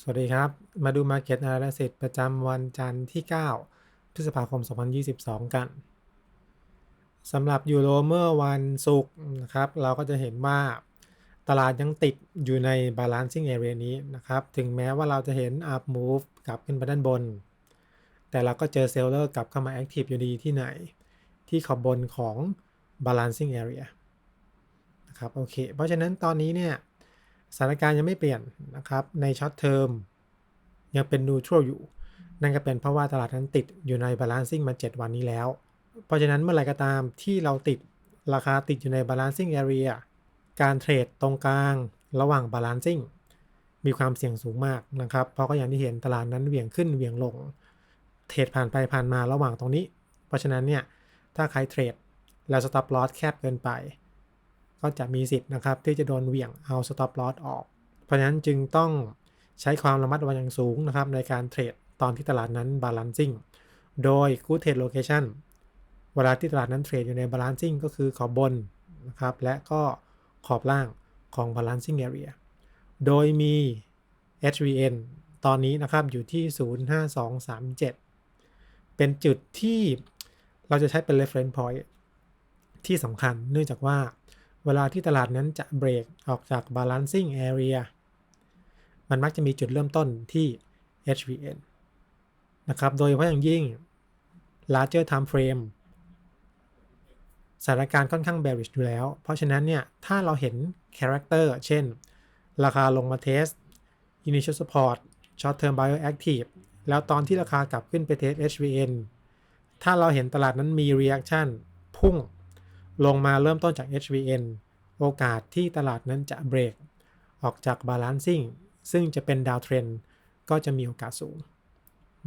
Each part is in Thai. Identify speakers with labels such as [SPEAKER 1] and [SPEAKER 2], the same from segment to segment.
[SPEAKER 1] สวัสดีครับ มาดู Market Analysis ประจำวันจันทร์ที่ 9 พฤษภาคม 2022 กันสำหรับยูโรเมื่อวันศุกร์นะครับ เราก็จะเห็นว่าตลาดยังติดอยู่ใน balancing area นี้นะครับ ถึงแม้ว่าเราจะเห็น up move กลับขึ้นไปด้านบน แต่เราก็เจอเซลเลอร์กลับเข้ามา active อยู่ดีที่ไหน ที่ขอบบนของ balancing area นะครับ โอเค เพราะฉะนั้นตอนนี้เนี่ย สถานการณ์ยังไม่เปลี่ยนนะครับ ในช็อตเทอมยังเป็นนูทรัลอยู่ นั่นก็เป็นเพราะว่าตลาดนั้นติดอยู่ในบาลานซิ่งมา 7 วันนี้แล้ว เพราะฉะนั้นเมื่อไหร่ก็ตามที่เราติดราคาติดอยู่ในบาลานซิ่งแอเรียการเทรดตรงกลางระหว่างบาลานซิ่งมีความเสี่ยงสูงมากนะครับ เพราะก็อย่างที่เห็นตลาดนั้นเหวี่ยงขึ้นเหวี่ยงลง เทรดผ่านไปผ่านมาระหว่างตรงนี้ เพราะฉะนั้นเนี่ยถ้าใครเทรดแล้วสต็อปลอสแคบเกินไป ก็จะมีสิทธิ์นะครับที่จะโดนเหวี่ยงเอา stop loss ออก เพราะฉะนั้นจึงต้องใช้ความระมัดระวังอย่างสูงนะครับในการเทรดตอนที่ตลาดนั้น balancing โดย good trade location เวลาที่ตลาดนั้นเทรดอยู่ใน balancing ก็คือขอบบนนะครับและก็ขอบล่างของ balancing area โดยมี HVN ตอนนี้นะครับอยู่ที่ 05237 เป็นจุดที่เราจะใช้เป็น reference point ที่สำคัญเนื่องจากว่า เวลาที่ตลาดนั้นจะเบรกออกจาก balancing area มันมักจะมีจุดเริ่มต้นที่ HVN นะครับ โดยเฉพาะอย่างยิ่ง larger time frame สถานการณ์ค่อนข้าง bearish อยู่แล้ว เพราะฉะนั้นเนี่ย ถ้าเราเห็น character เช่น ราคาลงมาเทส initial support short term bioactive แล้วตอนที่ราคากลับขึ้นไปเทส HVN ถ้าเราเห็นตลาดนั้นมี reaction พุ่ง ลงมาเริ่มต้นจาก HVN โอกาสที่ตลาดนั้นจะเบรก ออกจาก balancing ซึ่งจะเป็นดาวเทรนก็จะมีโอกาสสูง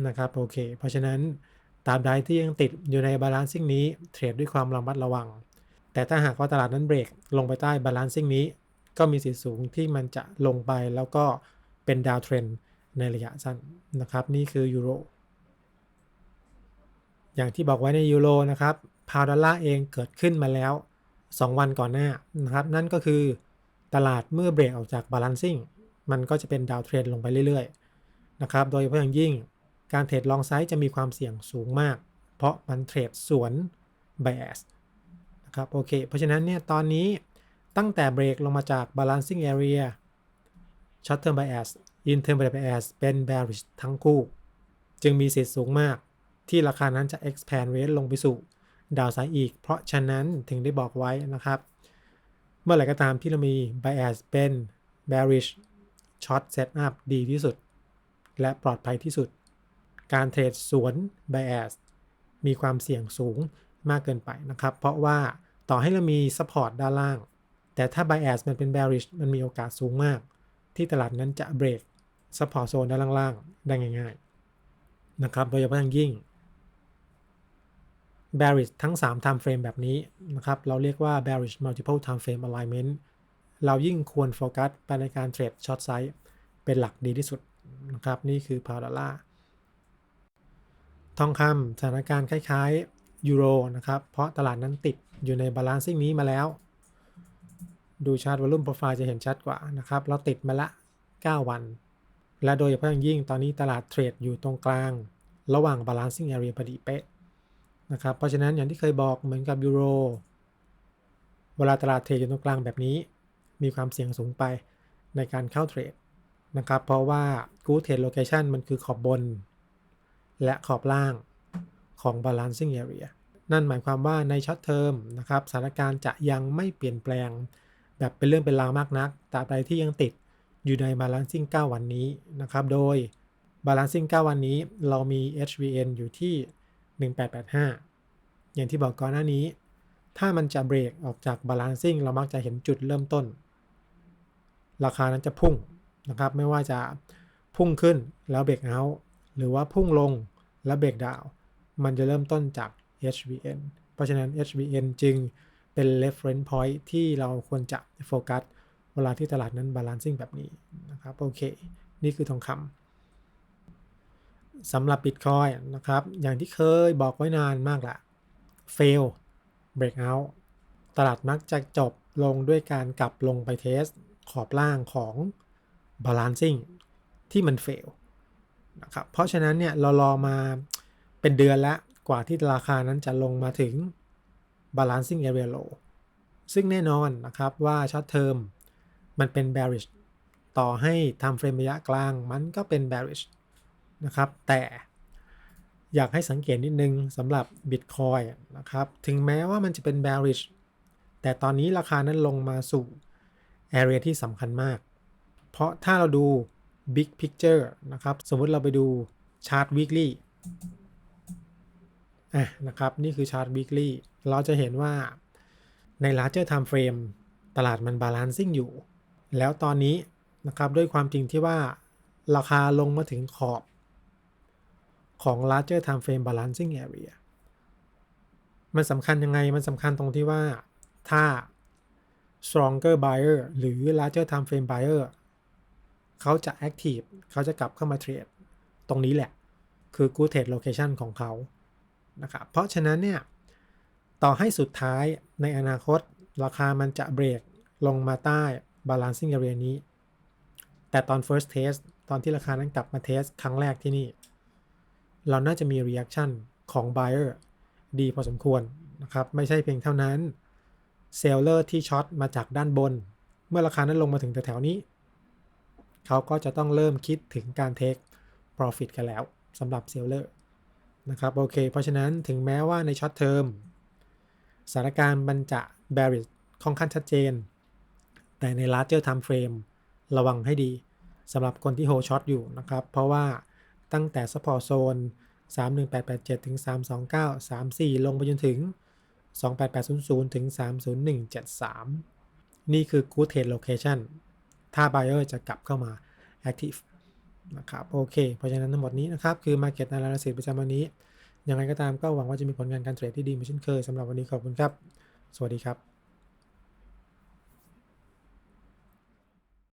[SPEAKER 1] นะครับโอเค เพราะฉะนั้นตราบใดที่ยังติดอยู่ใน balancing นี้เทรดด้วยความระมัดระวัง แต่ถ้าหากว่าตลาดนั้นเบรกลงไปใต้ balancing นี้ ก็มีสิทธิสูงที่มันจะลงไปแล้วก็เป็นดาวเทรนในระยะสั้นนะครับ นี่คือยูโรอย่างที่บอกไว้ในยูโรนะครับ พาวดอลลาร์เองเกิดขึ้นมาแล้ว 2 วันก่อนหน้านะครับ นั่นก็คือตลาดเมื่อเบรกออกจากบาลานซิ่งมันก็จะเป็นดาวเทรนลงไปเรื่อยๆนะครับ โดยเฉพาะอย่างยิ่งการเทรดลองไซส์จะมีความเสี่ยงสูงมาก เพราะมันเทรดสวนไบแอสนะครับโอเค เพราะฉะนั้นเนี่ยตอนนี้ตั้งแต่เบรกลงมาจาก balancing area short term bias in term bias เป็น bearish ทั้งคู่ จึงมีสิทธิ์สูงมากที่ราคานั้นจะ expand range ลงไปสู่ ดาวไซด์อีก เพราะฉะนั้นถึงได้บอกไว้นะครับ เมื่อไหร่ก็ตามที่เรามี bias เป็น bearish short setup ดีที่สุด และปลอดภัยที่สุด การเทรดสวน bias มีความเสี่ยงสูงมากเกินไปนะครับ เพราะว่าต่อให้เรามี support ด้านล่าง แต่ถ้า bias มันเป็น bearish มันมีโอกาสสูงมาก ที่ตลาดนั้นจะเบรก support zone ด้านล่างๆได้ง่าย ๆ นะครับโดยเฉพาะอย่างยิ่ง bearish ทั้ง 3 time frame แบบนี้นะครับ เราเรียกว่า bearish multiple time frame alignment เรายิ่งควรโฟกัสไปในการเทรดช็อตไซส์เป็นหลักดีที่สุดนะครับ นี่คือพาวดอลลาร์ทองคำสถานการณ์คล้ายๆยูโรนะครับ เพราะตลาดนั้นติดอยู่ในบาลานซิ่งนี้มาแล้ว ดูชาร์ตวอลุ่มโปรไฟล์จะเห็นชัดกว่านะครับ เราติดมาละ 9 วัน และโดยเฉพาะอย่างยิ่งตอนนี้ตลาดเทรดอยู่ตรงกลาง ระหว่าง balancing area พอดีเป๊ะ นะครับ เพราะฉะนั้นอย่างที่เคยบอกเหมือนกับยูโร เวลาตลาดเทรดอยู่ตรงกลางแบบนี้ มีความเสี่ยงสูงไปในการเข้าเทรดนะครับ เพราะว่า Good Trade Location มันคือขอบบน และขอบล่างของ Balancing Area นั่นหมายความว่าในช็อตเทอมนะครับสถานการณ์จะยังไม่เปลี่ยนแปลง แบบเป็นเรื่องเป็นราวมากนักตราบใดที่ยังติดอยู่ใน Balancing 9 วันนี้นะครับ โดย Balancing 9 วันนี้เรามี HVN อยู่ที่ 1885 อย่างที่บอกก่อนหน้านี้ ถ้ามันจะเบรกออกจาก balancing เรามักจะเห็นจุดเริ่มต้น ราคานั้นจะพุ่งนะครับ ไม่ว่าจะพุ่งขึ้นแล้วเบรกเอาหรือว่าพุ่งลงแล้วเบรกดาวมันจะเริ่มต้นจาก HVN เพราะฉะนั้น HVN จึงเป็น reference point ที่เราควรจะโฟกัสเวลาที่ตลาดนั้น balancing แบบนี้นะครับ โอเค นี่คือทองคำสำหรับ Bitcoin นะครับ อย่างที่เคยบอกไว้นานมากละ fail breakout ตลาดมักจะจบลงด้วยการกลับลงไปเทสขอบล่างของ balancing ที่มันเฟลนะครับ เพราะฉะนั้นเนี่ยเรารอมาเป็นเดือนแล้วกว่าที่ราคานั้นจะลงมาถึง balancing area low ซึ่งแน่นอนนะครับว่า short term มันเป็น bearish ต่อให้ทำเฟรมระยะกลางมันก็เป็น bearish นะครับ แต่ อยากให้สังเกตนิดนึงสำหรับ Bitcoin นะครับ ถึงแม้ว่ามันจะเป็น bearish แต่ตอนนี้ราคานั้นลงมาสู่ area ที่สำคัญมาก เพราะถ้าเราดู big picture นะครับ สมมติเราไปดูชาร์ต weekly อะนะครับ นี่คือชาร์ต weekly เราจะเห็นว่าใน larger time frame ตลาดมัน balancing อยู่ แล้วตอนนี้นะครับด้วยความจริงที่ว่าราคาลงมาถึงขอบ ของ larger time frame balancing area มันสำคัญยังไง มันสำคัญตรงที่ว่าถ้า stronger buyer หรือ larger time frame buyer เขาจะ active เขาจะกลับเข้ามาเทรด ตรงนี้แหละ คือ good trade location ของเขา นะครับ เพราะฉะนั้นเนี่ย ต่อให้สุดท้ายในอนาคตราคามันจะเบรกลงมาใต้ balancing area นี้ แต่ตอน first test ตอนที่ราคานั้นกลับมาเทสครั้งแรกที่นี่ เราน่าจะมี reaction ของ buyer ดีพอสมควรนะครับ ไม่ใช่เพียงเท่านั้นเซลเลอร์ที่ช็อตมาจากด้านบน เมื่อราคานั้นลงมาถึงแถวๆนี้ เขาก็จะต้องเริ่มคิดถึงการเทค profit กันแล้วสำหรับเซลเลอร์นะครับโอเค เพราะฉะนั้นถึงแม้ว่าในช็อตเทอมสถานการณ์มันจะ bearish ค่อนข้างชัดเจน แต่ใน larger time frame ระวังให้ดีสำหรับคนที่ hold short อยู่นะครับ เพราะว่า ตั้งแต่ support zone 31887 ถึง 329 34 ลงไปจนถึง 28800 ถึง 30173 นี่คือ good trade location ถ้า buyer จะกลับเข้ามา active นะครับโอเค เพราะฉะนั้นทั้งหมดนี้นะครับ คือ Market Analysis ประจำวันนี้ยังไงก็ตามก็หวังว่าจะมีผลงานการเทรดที่ดีเหมือนเช่นเคยสำหรับวันนี้ขอบคุณครับ สวัสดีครับ